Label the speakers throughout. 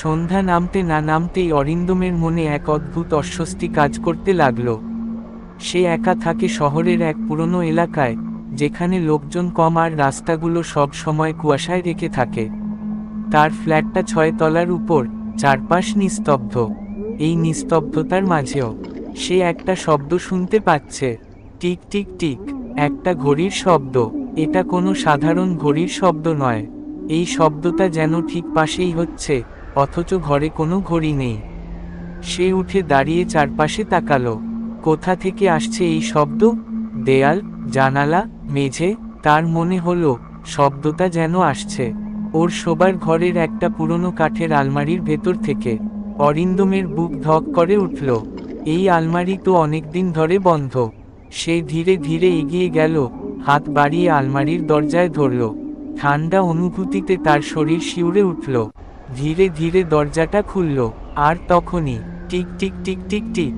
Speaker 1: সন্ধ্যা নামতে না নামতেই অরিন্দমের মনে এক অদ্ভুত অস্বস্তি কাজ করতে লাগল। সে একা থাকে শহরের এক পুরনো এলাকায়, যেখানে লোকজন কম আর রাস্তাগুলো সব সময় কুয়াশায় রেখে থাকে। তার ফ্ল্যাটটা ছয় তলার উপর, চারপাশ নিস্তব্ধ। এই নিস্তব্ধতার মাঝেও, সে একটা শব্দ শুনতে পাচ্ছে। টিক টিক টিক, একটা ঘড়ির শব্দ। এটা কোনো সাধারণ ঘড়ির শব্দ নয়। এই শব্দটা যেন ঠিক পাশেই হচ্ছে। অথচ ঘরে কোনো ঘড়ি নেই। সে উঠে দাঁড়িয়ে চারপাশে তাকালো। কোথা থেকে আসছে এই শব্দ? দেয়াল, জানালা, মেঝে, তার মনে হলো, শব্দটা যেন আসছে। ওর শোবার ঘরের একটা পুরনো কাঠের আলমারির ভেতর থেকে। অরিন্দমের বুক ধক করে উঠল। এই আলমারি তো অনেকদিন ধরে বন্ধ। সে ধীরে ধীরে এগিয়ে গেল, হাত বাড়িয়ে আলমারির দরজায় ধরল। ঠান্ডা অনুভূতিতে তার শরীর শিউরে উঠল। ধীরে ধীরে দরজাটা খুলল, আর তখনই tick tick tick tick tick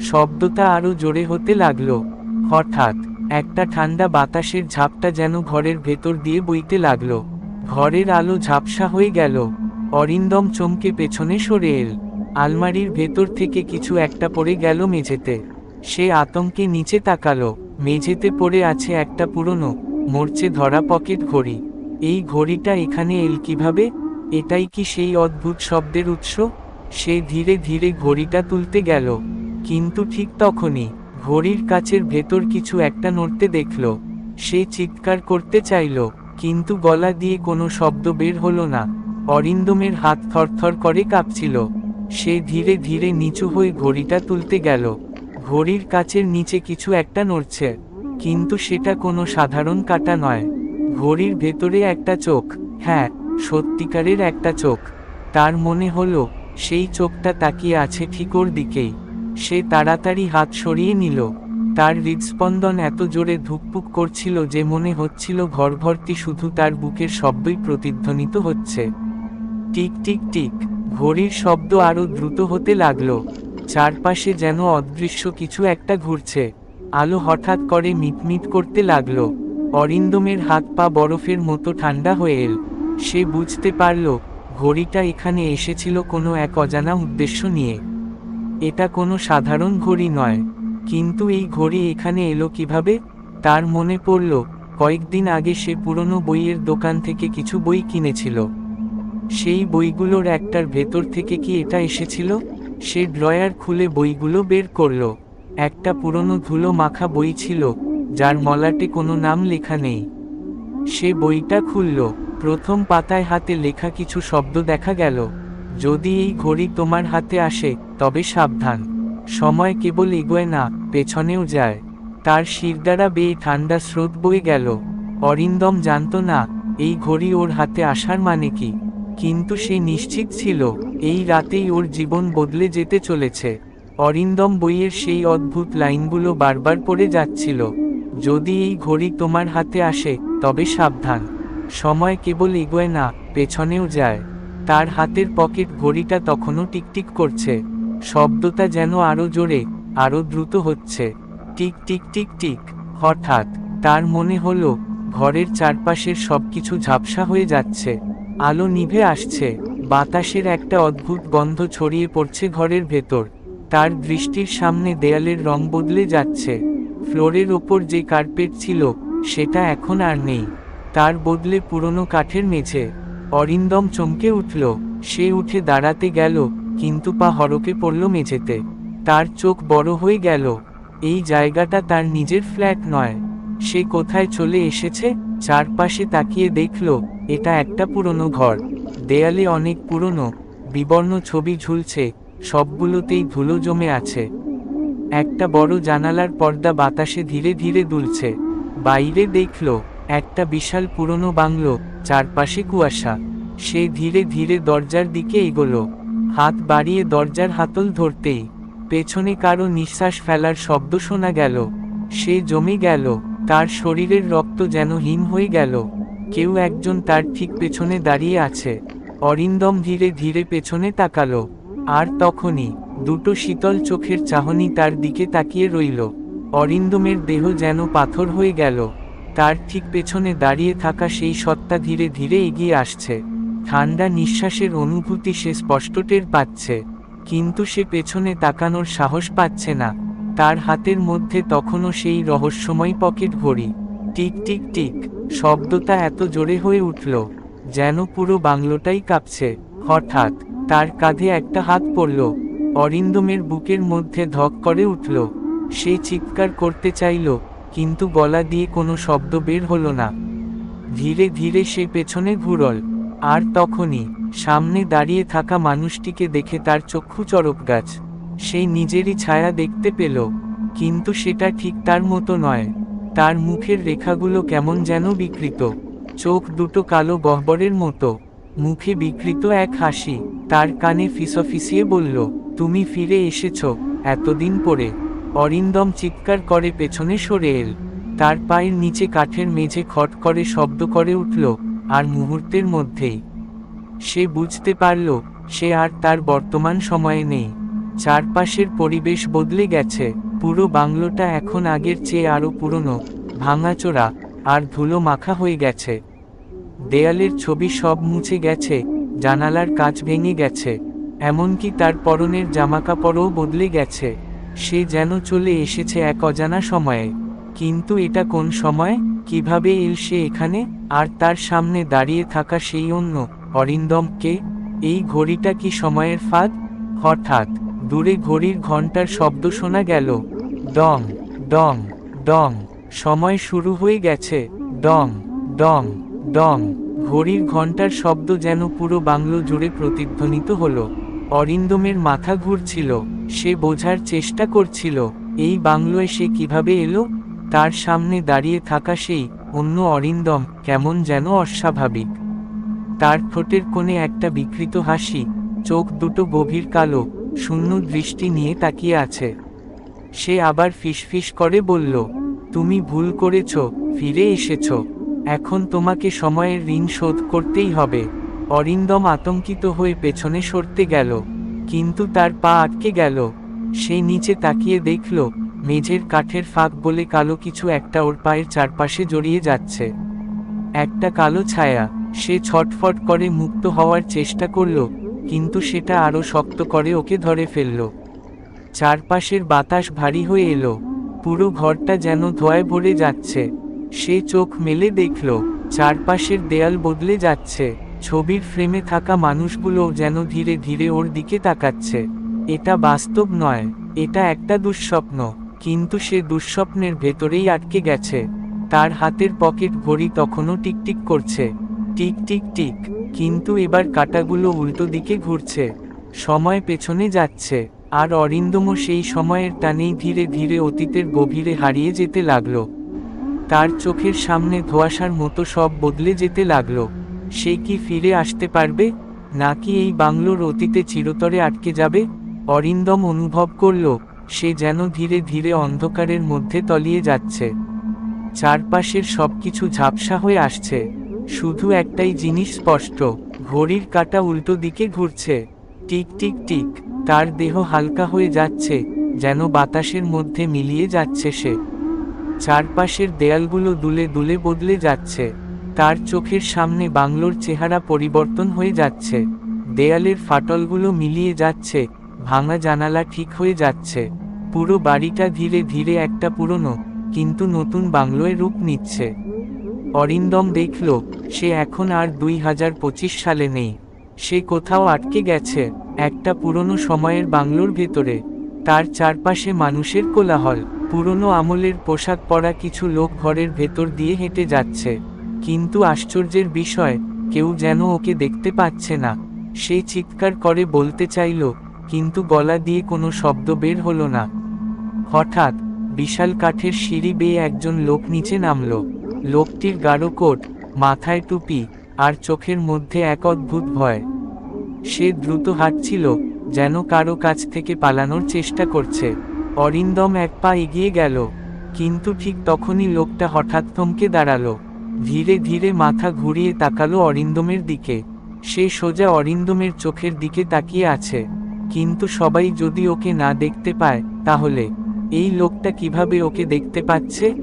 Speaker 1: শব্দটা আরও জোরে হতে লাগল। হঠাৎ একটা ঠান্ডা বাতাসের ঝাপটা যেন ঘরের ভেতর দিয়ে বইতে লাগল। ঘরের আলো ঝাপসা হয়ে গেল। অরিন্দম চমকে পেছনে সরে এল। আলমারির ভেতর থেকে কিছু একটা পড়ে গেল মেঝেতে। সে আতঙ্কে নিচে তাকালো। মেঝেতে পড়ে আছে একটা পুরনো মরচে ধরা পকেট ঘড়ি। এই ঘড়িটা এখানে এল কীভাবে? এটাই কি সেই অদ্ভুত শব্দের উৎস? সে ধীরে ধীরে ঘড়িটা তুলতে গেল। কিন্তু ঠিক তখনই ঘড়ির কাছের ভেতর কিছু একটা নড়তে দেখল। সে চিৎকার করতে চাইল, কিন্তু গলা দিয়ে কোনো শব্দ বের হলো না। অরিন্দমের হাত থরথর করে কাঁপছিল। সে ধীরে ধীরে নিচু হয়ে ঘড়িটা তুলতে গেল। ঘড়ির কাছের নিচে কিছু একটা নড়ছে, কিন্তু সেটা কোনো সাধারণ কাটা নয়। ঘড়ির ভেতরে একটা চোখ হ্যাঁ সত্যিকারের একটা চোখ। তার মনে হলো, সেই চোখটা তাকিয়ে আছে ঠিক ওর দিকেই। সে তাড়াতাড়ি হাত সরিয়ে নিল। তার হৃদস্পন্দন এত জোরে ধুকপুক করছিল যে মনে হচ্ছিল ঘর ভর্তি শুধু তার বুকের শব্দই প্রতিধ্বনিত হচ্ছে। টিক টিক টিক, ঘড়ির শব্দ আরও দ্রুত হতে লাগল। চারপাশে যেন অদৃশ্য কিছু একটা ঘুরছে। আলো হঠাৎ করে মিটমিট করতে লাগল। অরিন্দমের হাত পা বরফের মতো ঠান্ডা হয়ে এল। সে বুঝতে পারল, ঘড়িটা এখানে এসেছিল কোনো এক অজানা উদ্দেশ্য নিয়ে। এটা কোনো সাধারণ ঘড়ি নয়, কিন্তু এই ঘড়ি এখানে এলো কীভাবে? তার মনে পড়ল, কয়েকদিন আগে সে পুরনো বইয়ের দোকান থেকে কিছু বই কিনেছিল। সেই বইগুলোর একটার ভেতর থেকে কি এটা এসেছিল? সে ড্রয়ার খুলে বইগুলো বের করল। একটা পুরনো ধুলো মাখা বই ছিল, যার মলাটে কোনো নাম লেখা নেই। সে বইটা খুলল। প্রথম পাতায় হাতে লেখা কিছু শব্দ দেখা গেল। যদি এই ঘড়ি তোমার হাতে আসে, তবে সাবধান। সময় কেবল এগোয় না, পেছনেও যায়। তার শিরদাঁড়া বেয়ে ঠান্ডা স্রোত বয়ে গেল। অরিন্দম জানত না, এই ঘড়ি ওর হাতে আসার মানে কি। কিন্তু সে নিশ্চিত ছিল, এই রাতেই ওর জীবন বদলে যেতে চলেছে। অরিন্দম বইয়ের সেই অদ্ভুত লাইনগুলো বারবার পড়ে যাচ্ছিল। যদি এই ঘড়ি তোমার হাতে আসে, তবে সাবধান। সময় কেবল এগোয় না, পেছনেও যায়। তার হাতের পকেট ঘড়িটা তখনও টিকটিক করছে। শব্দটা যেন আরও জোরে আরও দ্রুত হচ্ছে। Tick tick tick tick. হঠাৎ তার মনে হলো, ঘরের চারপাশের সব কিছু ঝাপসা হয়ে যাচ্ছে। আলো নিভে আসছে। বাতাসের একটা অদ্ভুত গন্ধ ছড়িয়ে পড়ছে ঘরের ভেতর। তার দৃষ্টির সামনে দেয়ালের রং বদলে যাচ্ছে। ফ্লোরের ওপর যে কার্পেট ছিল, সেটা এখন আর নেই। তার বদলে পুরনো কাঠের মেঝে। অরিন্দম চমকে উঠল। সে উঠে দাঁড়াতে গেল, কিন্তু পা হরকে পড়ল মেঝেতে। তার চোখ বড় হয়ে গেল। এই জায়গাটা তার নিজের ফ্ল্যাট নয়। সে কোথায় চলে এসেছে? চারপাশে তাকিয়ে দেখল, এটা একটা পুরনো ঘর। দেয়ালে অনেক পুরনো, বিবর্ণ ছবি ঝুলছে, সবগুলোতেই ধুলো জমে আছে। একটা বড় জানালার পর্দা বাতাসে ধীরে ধীরে দুলছে। বাইরে দেখল একটা বিশাল পুরনো বাংলো, চারপাশে কুয়াশা। সে ধীরে ধীরে দরজার দিকে এগোল। হাত বাড়িয়ে দরজার হাতল ধরতেই পেছনে কারও নিঃশ্বাস ফেলার শব্দ শোনা গেল। সে জমে গেল, তার শরীরের রক্ত যেন হিম হয়ে গেল। কেউ একজন তার ঠিক পেছনে দাঁড়িয়ে আছে। অরিন্দম ধীরে ধীরে পেছনে তাকালো। আর তখনই দুটো শীতল চোখের চাহনি তার দিকে তাকিয়ে রইল। অরিন্দমের দেহ যেন পাথর হয়ে গেল। তার ঠিক পেছনে দাঁড়িয়ে থাকা সেই সত্তা ধীরে ধীরে এগিয়ে আসছে। ঠান্ডা নিঃশ্বাসের অনুভূতি সে স্পষ্ট টের পাচ্ছে, কিন্তু সে পেছনে তাকানোর সাহস পাচ্ছে না। তার হাতের মধ্যে তখনও সেই রহস্যময় পকেট ঘড়ি। টিক টিক টিক, শব্দটা এত জোরে হয়ে উঠল, যেন পুরো বাংলোটাই কাঁপছে। হঠাৎ, তার কাঁধে একটা হাত পড়ল, অরিন্দমের বুকের মধ্যে ধক করে উঠল। সে চিৎকার করতে চাইল কিন্তু গলা দিয়ে কোনো শব্দ বের হলো না। ধীরে ধীরে সে পেছনে ঘুরল, আর তখনই সামনে দাঁড়িয়ে থাকা মানুষটিকে দেখে তার চক্ষু চরক গাছ। সেই নিজেরই ছায়া দেখতে পেল, কিন্তু সেটা ঠিক তার মতো নয়। তার মুখের রেখাগুলো কেমন যেন বিকৃত। চোখ দুটো কালো গহ্বরের মতো। মুখে বিকৃত এক হাসি। তার কানে ফিসফিসিয়ে বলল, তুমি ফিরে এসেছ, এতদিন পরে। অরিন্দম চিৎকার করে পেছনে সরে এল। তার পায়ের নিচে কাঠের মেঝে খট করে শব্দ করে উঠল, আর মুহূর্তের মধ্যেই। সে বুঝতে পারল, সে আর তার বর্তমান সময়ে নেই। চারপাশের পরিবেশ বদলে গেছে। পুরো বাংলোটা এখন আগের চেয়ে আরও পুরনো ভাঙাচোরা আর ধুলো মাখা হয়ে গেছে। দেয়ালের ছবি সব মুছে গেছে, জানালার কাচ ভেঙে গেছে। এমনকি তার পরনের জামাকাপড়ও বদলে গেছে। সে যেন চলে এসেছে এক অজানা সময়ে। কিন্তু এটা কোন সময়? কীভাবে এল সে এখানে? আর তার সামনে দাঁড়িয়ে থাকা সেই অন্য অরিন্দমকে? এই ঘড়িটা কি সময়ের ফাঁদ? হঠাৎ দূরে ঘড়ির ঘণ্টার শব্দ শোনা গেল। ডং ডং ডং, সময় শুরু হয়ে গেছে। ডং ডং ডং, ঘড়ির ঘণ্টার শব্দ যেন পুরো বাংলো জুড়ে প্রতিধ্বনিত হলো। অরিন্দমের মাথা ঘুরছিল, সে বোঝার চেষ্টা করছিল, এই বাংলোয় সে কীভাবে এলো? তার সামনে দাঁড়িয়ে থাকা সেই অন্য অরিন্দম কেমন যেন অস্বাভাবিক। তার ঠোঁটের কোণে একটা বিকৃত হাসি, চোখ দুটো গভীর কালো, শূন্য দৃষ্টি নিয়ে তাকিয়ে আছে। সে আবার ফিসফিস করে বলল, তুমি ভুল করেছ, ফিরে এসেছ। এখন তোমাকে সময়ের ঋণ শোধ করতেই হবে। অরিন্দম আতঙ্কিত হয়ে পেছনে সরতে গেল, কিন্তু তার পা আটকে গেল। সে নিচে তাকিয়ে দেখল, মেঝের কাঠের ফাঁক বলে কালো কিছু একটা ওর পায়ের চারপাশে জড়িয়ে যাচ্ছে। একটা কালো ছায়া, সে ছটফট করে মুক্ত হওয়ার চেষ্টা করল, কিন্তু সেটা আরও শক্ত করে ওকে ধরে ফেলল। চারপাশের বাতাস ভারী হয়ে এলো, পুরো ঘরটা যেন ধোয়ায় ভরে যাচ্ছে। সে চোখ মেলে দেখল, চারপাশের দেয়াল বদলে যাচ্ছে। ছবির ফ্রেমে থাকা মানুষগুলো যেন ধীরে ধীরে ওর দিকে তাকাচ্ছে। এটা বাস্তব নয়, এটা একটা দুঃস্বপ্ন, কিন্তু সে দুঃস্বপ্নের ভেতরেই আটকে গেছে। তার হাতের পকেট ঘড়ি তখনও টিকটিক করছে। টিক টিক টিক, কিন্তু এবার কাটাগুলো উল্টো দিকে ঘুরছে। সময় পেছনে যাচ্ছে, আর অরিন্দমও সেই সময়ের টানেই ধীরে ধীরে অতীতের গভীরে হারিয়ে যেতে লাগল। তার চোখের সামনে ধোয়াশার মতো সব বদলে যেতে লাগল। সে কি ফিরে আসতে পারবে? নাকি এই বাংলোর অতীতে চিরতরে আটকে যাবে? অরিন্দম অনুভব করল, সে যেন ধীরে ধীরে অন্ধকারের মধ্যে তলিয়ে যাচ্ছে। চারপাশের সব কিছু ঝাপসা হয়ে আসছে। শুধু একটাই জিনিস স্পষ্ট, ঘড়ির কাটা উল্টো দিকে ঘুরছে। টিক টিক টিক, তার দেহ হালকা হয়ে যাচ্ছে, যেন বাতাসের মধ্যে মিলিয়ে যাচ্ছে সে। চারপাশের দেয়ালগুলো দুলে দুলে বদলে যাচ্ছে। তার চোখের সামনে বাংলোর চেহারা পরিবর্তন হয়ে যাচ্ছে। দেয়ালের ফাটলগুলো মিলিয়ে যাচ্ছে, ভাঙা জানালা ঠিক হয়ে যাচ্ছে। পুরো বাড়িটা ধীরে ধীরে একটা পুরনো, কিন্তু নতুন বাংলোয় রূপ নিচ্ছে। অরিন্দম দেখল, সে এখন আর দুই হাজার পঁচিশ সালে নেই। সে কোথাও আটকে গেছে, একটা পুরনো সময়ের বাংলোর ভেতরে। তার চারপাশে মানুষের কোলাহল, পুরনো আমলের পোশাক পরা কিছু লোক ঘরের ভেতর দিয়ে হেঁটে যাচ্ছে। কিন্তু আশ্চর্যের বিষয়, কেউ যেন ওকে দেখতে পাচ্ছে না। সে চিৎকার করে বলতে চাইল, কিন্তু গলা দিয়ে কোনো শব্দ বের হলো না। হঠাৎ, বিশাল কাঠের সিঁড়ি বেয়ে একজন লোক নিচে নামল। লোকটির গাঢ় কোট, মাথায় টুপি, আর চোখের মধ্যে এক অদ্ভুত ভয়। সে দ্রুত হাঁটছিল, যেন কারও কাছ থেকে পালানোর চেষ্টা করছে। অরিন্দম এক পা এগিয়ে গেল, কিন্তু ঠিক তখনই লোকটা হঠাৎ থমকে দাঁড়াল। ধীরে ধীরে মাথা ঘুরিয়ে তাকালো অরিন্দমের দিকে। সে সোজা অরিন্দমের চোখের দিকে তাকিয়ে আছে। কিন্তু সবাই যদি ওকে না দেখতে পায়, তাহলে? এই লোকটা কীভাবে ওকে দেখতে পাচ্ছে?